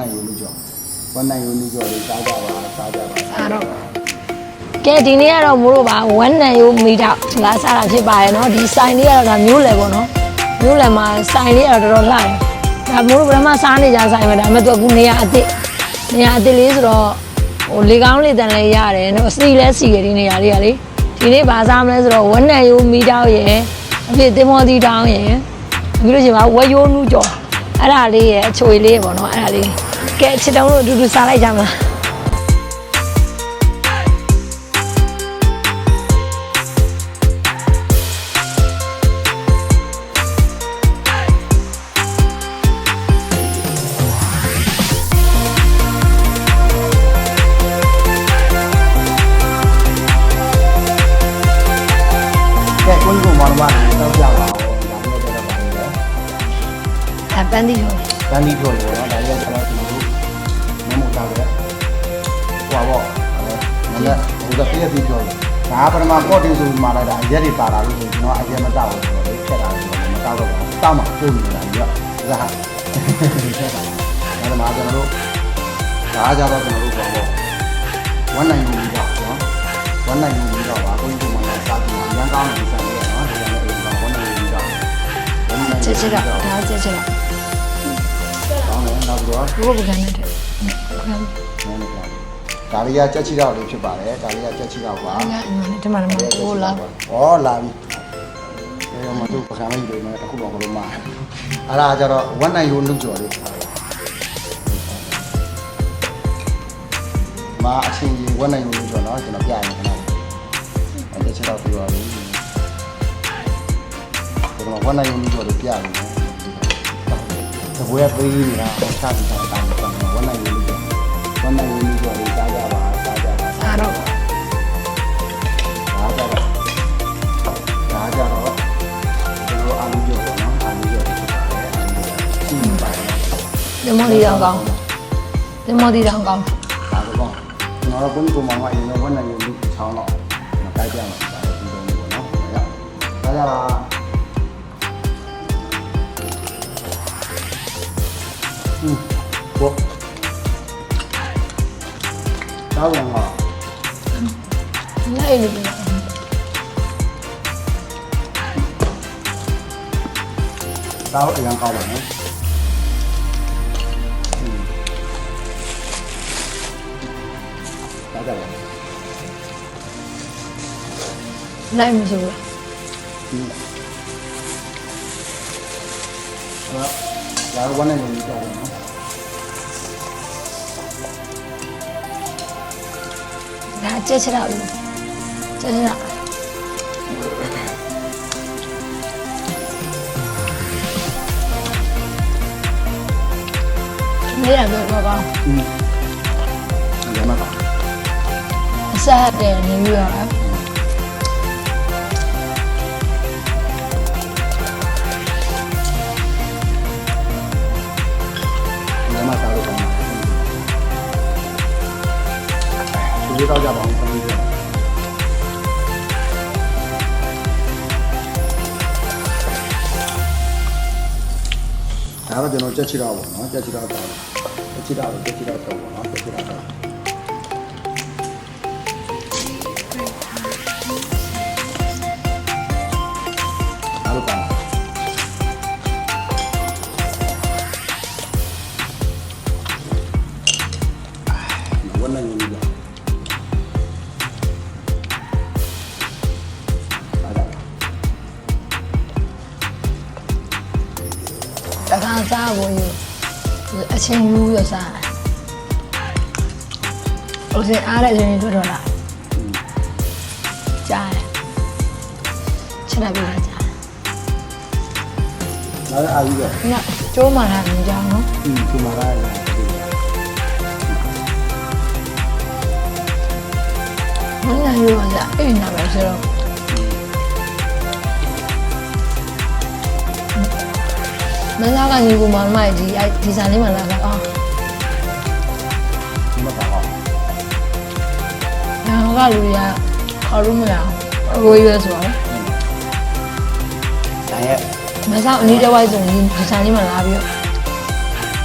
နိုင်ရုံလို့ကြောဝမ်းနိုင်ရုံလို့ကြောလေးစားကြပါစားကြပါအဲ့တော့ကဲဒီနေ့ကတော့မိုးတို့ပါဝမ်းနိုင်ရုံမိတော့လာစားတာဖြစ်ပါရဲ့နော်ဒီဆိုင်လေးကတော့ဒါမျိုးလေပေါ့နော်မျိုးလေမှာဆိုင်လေးကတော့တော်တော်လှတယ်ဒါမိုးတို့ဗမာစားနေကြဆိုင်မှာဒါပေမဲ့သူကခုနေရာအစ်စ်နေရာအစ်စ်လေးဆိုတော့ဟိုလေကောင်းလေတန်လည်းရတယ်နော်စီလဲစီရတဲ့နေရာလေးကလေဒီနေ့ဘာစားမလဲဆိုတော့ဝက်နယ်ရိုးမီတောက်ရယ်အဖြစ်တင်မောသီတောင်းရယ်ပြီးလို့ရှိရင်ဗဝက်ရိုးနူးကြော်အဲ့ဒါလေးရယ်အချွေလေးပေါ့နော်အဲ့ဒါလေး ကဲချစ်တောင်းတို့အတူတူစားလိုက်ကြမလားကဲကိုကြီးကမောင်မတော့ကြပါဦးဒါမျိုးတော့ပါနေတယ်အပန်းဒီရောတန်းဒီပြောလို့နော်ဒါကြီးကတော့ကျွန်တော် အဲ့ဒါဟိုတော့ပြည့်ပြည့်ပြောလို့ဒါပထမပေါ့တင်ဆိုမှလိုက်တာအရက်တွေပါလာလို့ကျွန်တော်အရက်မတောက်ဘူးဆိုတော့ဖြတ်တာဆိုတော့မတောက်တော့ဘူးတောက်မှပို့နေတာကြီးတော့ဒါဟာဖြတ်တာအဲ့ဒါမှကျွန်တော်တို့ဒါကြတော့ကျွန်တော်တို့ပေါ့ဝမ်းနိုင်ယူပြီးတော့နော်ဝမ်းနိုင်ယူပြီးတော့ပါကိုကြီးကမှလည်းစားကြည့်ရန်ကောင်းနေစမ်းတယ်နော်ဒီကနေ့အိမ်ကဝမ်းနိုင်ယူပြီးတော့ဝမ်းနိုင်ချက်ချက်တော့ဒါချက်ချက်တော့ကောင်းတယ်နောက်ပြီးတော့ဘုဘကန်နဲ့တဲ့ခံနည်းနည်း ဒါလေးကကြက်ချီတော့လေးဖြစ်ပါတယ်ဒါလေးကကြက်ချီတော့ပါရအမှန်နဲ့ဒီမှာလည်းဘိုးလာဩလာပြီအဲမတို့ပကံလေးတွေနဲ့တစ်ခုတော့ဘလို့မှာအဲ့ဒါကြတော့ဝမ်းနိုင်ရိုးနှုတ်ကြော်လေးမာအချင်းကြီးဝမ်းနိုင်ရိုးနှုတ်ကြော်နော်ကျွန်တော်ပြရင်ခဏအဲ့ကြက်ချီတော့ပြီးပါပြီကျွန်တော်ဝမ်းနိုင်ရိုးနှုတ်ကြော်လေးပြရင်တပွဲပေးနေတာဟောချပြီးတော့တာဝမ်းနိုင်ရိုးနှုတ်ကြော်ဝမ်းနိုင်ရိုး ဒီမော်ဒီတောင်ကောင်းဒီမော်ဒီတောင်ကောင်းဒါတော့ကျွန်တော်တို့ဘုန်းကြီးကမောင်မအရင်ကဝန်နိုင်ယူချောင်းတော့မတိုက်ကြမှာဒါတော့ဒီလိုမျိုးပေါ့နော်ဒါကြပါဟင်းဘောတောင်းရမှာလိုက်နေပြီတောင်းအရင်ကောင်းပါနော် ဒါကြပါလိုက်မဆိုဘူးဒါကဝမ်းနဲ့နေကြတယ်နော်ဒါချက်ချက်တော့ချက်ချက်တော့နေရတော့ကောင်း အဆက်တယ်နေပြီးတော့ဒါမှစားလို့ကောင်းတယ်ဒီတော့ကြပါအောင်ပြန်ပြီးတော့ဒါတော့ကျွန်တော်ကြက်ချီတော့ပေါ့နော်ကြက်ချီတော့တော့ကြက်ချီတော့ကြက်ချီတော့တော့ပေါ့နော်ကြက်ချီတော့ တခါစားဖို့ယူအချင်းယူရစားတယ်ဟိုစအားတဲ့ရင်ထွက်တော့လာကြားတယ်ချက်လိုက်ပြီလားကြားနောက်အားကြီးတော့ညကျိုးမှလာနေကြအောင်နော်อืมဒီမှာလာရတယ်မင်းလည်းရောကြအိမ်နာပဲဆိုတော့ မင်းသားကညီကိုမောင်မိုက်ကြီးအဲ့ဒီဆိုင်လေးမှလာတာအော်ဒီမှာတော့ငါကလူရခေါ်လို့မရအောင်အကိုရွယ်ဆိုတော့ဆိုင်ရဲ့မဆောက်အနည်းတစ်ဝိုက်ဆိုရင်ဒီဆိုင်လေးမှလာပြီးတော့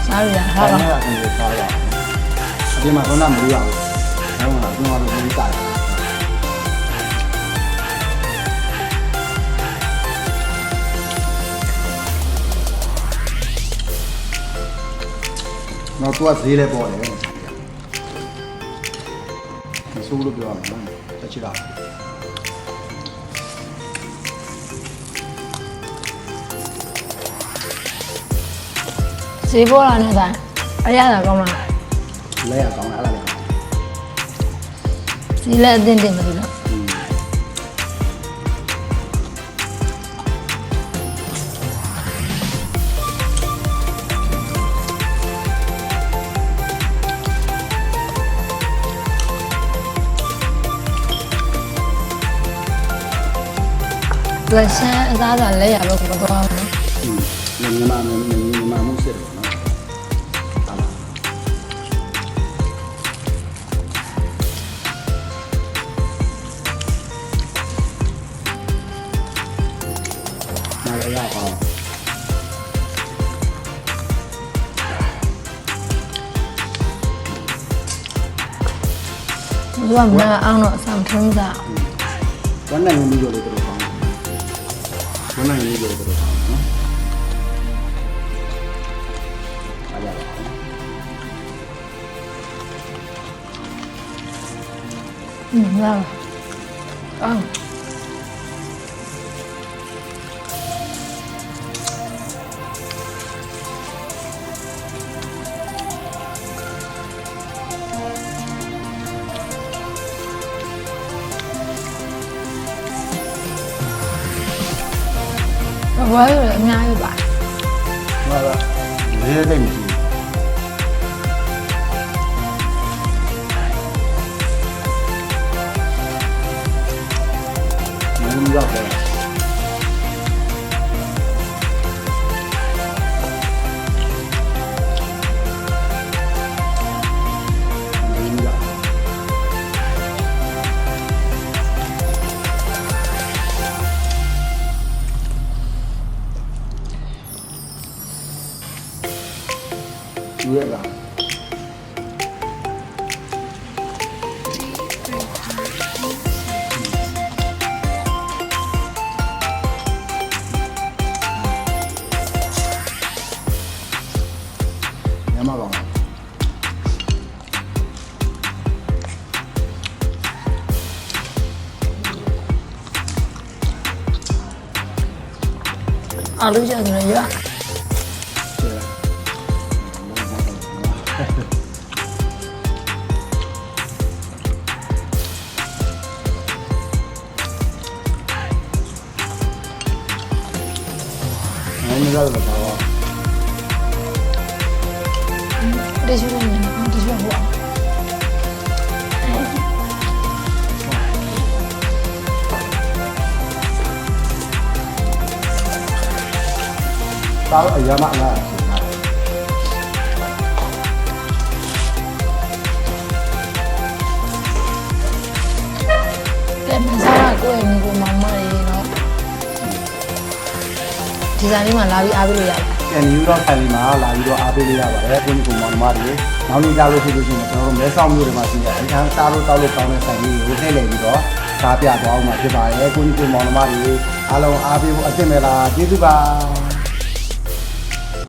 စားလို့ရ။တာဒါတော့နဲ့အပြင်ကိုစားရအောင်။အပြင်မှာတော့မလို့ရဘူး။ဒါမှမဟုတ်တော့ဒီတာတ တော့သူကဈေးလဲပေါ်တယ်မဆိုးလို့ပြောရမှာနော်တချီတာဈေးပေါ်လာနဲ့ဆိုင်အရသာကောင်းလားလဲရကောင်းလားအဲ့ဒါလည်းဈေးလည်းအသင့်တင်မလို့ လက်ရှမ်းအသားသာလက်ရပဲကိုတော့မယ်อืมညီမညီမညီမမှုစစ်တယ်နော်ဟာလားနားရရအောင်သူကမအောင်တော့အဆောင်ထုံးစားဝမ်းနိုင်မှုလို့လည်းတော်တော်ကောင်းဝမ်းနိုင်မှုလို့တော် တော်ကောင်းနော်အား ရပါอืมလာအောင်ဘာလို့လဲအများကြီးပါဟုတ်ပါလေး အာလူချက်ဆိုရရကျေငါမရတော့ပါဘူးဒီရှိနေဒီရှိဟို တားအရာမလားရှင်နာကဲမစားကိုယ့်ရဲ့ညီကိုမောင်မရေနော်ဒီဇိုင်းလေးမှာလာပြီးအားပေးလို့ရတယ်ကဲနယူးယောက်ဆိုင်လေးမှာလာပြီးတော့အားပေးလေးရပါတယ်ကိုကြီးကမောင်နှမတွေနောက်နေ့ကြလို့ရှိလို့ရှိရင်ကျွန်တော်တို့မဲဆောက်မြို့တွေမှာရှိတဲ့အခန်းစားလို့တောက်လို့ကောင်းတဲ့ဆိုင်လေးကိုထည့်လည်ပြီးတော့စားပြသွားအောင်မှာဖြစ်ပါတယ်ကိုကြီးကမောင်နှမတွေအားလုံးအားပေးဖို့အသင့်မဲ့လားကျေးဇူးပါ